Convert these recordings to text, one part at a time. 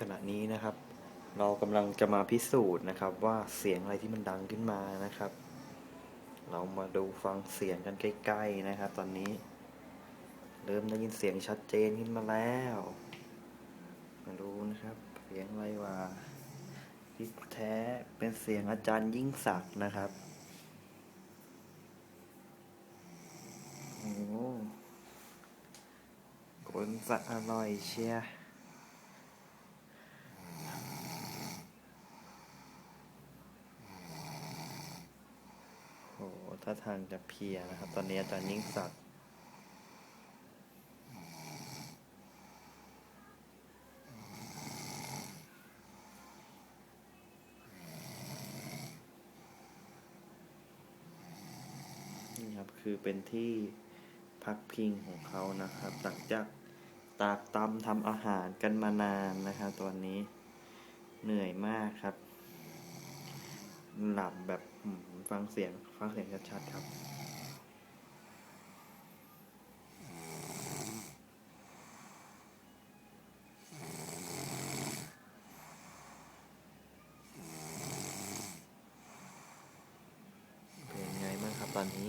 ขณะนี้นะครับ เรากำลังจะมาพิสูจน์นะครับ ว่าเสียงอะไรที่มันดังขึ้นมานะครับ เรามาดูฟังเสียงกันใกล้ๆนะครับ ตอนนี้ เริ่มได้ยินเสียงชัดเจนขึ้นมาแล้ว มาดูนะครับ เสียงอะไรวะที่แท้เป็นเสียงอาจารย์ยิ่งศักดิ์นะครับโอ้โหคนสักอร่อยเชียร์ โอ้โหถ้าทางจะเพียนะครับ ตอนนี้อาจารย์ยิ่งศักดิ์นี่ครับคือเป็นที่พักพิงของเขานะครับ หลังจากตากตำทำอาหารกันมานานนะครับตอนนี้เหนื่อยมากครับ หลับแบบฟังเสียง ฟังเสียงชัดๆครับเป็นไงบ้างครับตอนนี้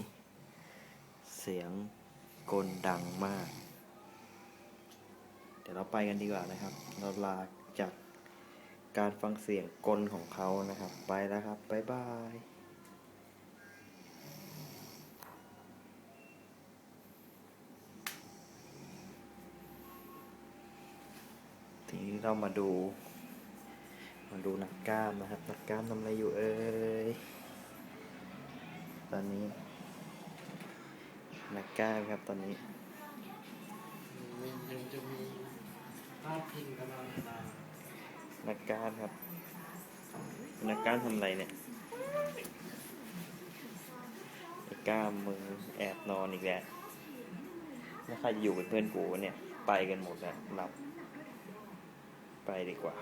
เสียงกลดังมาก เดี๋ยวเราไปกันดีกว่านะครับ เราลาจาก การฟังเสียงกลของเขานะครับ ไปแล้วครับ บ๊ายบายทีนี้เรามาดู มาดูนักกล้ามนะครับ นักกล้ามทำอะไรอยู่เอ่ยตอนนี้ นักกล้ามครับตอนนี้ มันยังจะมีภาพพิงกันมา นานักการครับ นักการทำไรเนี่ยนักกล้ามมึงแอบนอนอีกแล้วแล้วใครจะอยู่เป็นเพื่อนกูเนี่ย ไปกันหมดแล้วหลับ ไปดีกว่า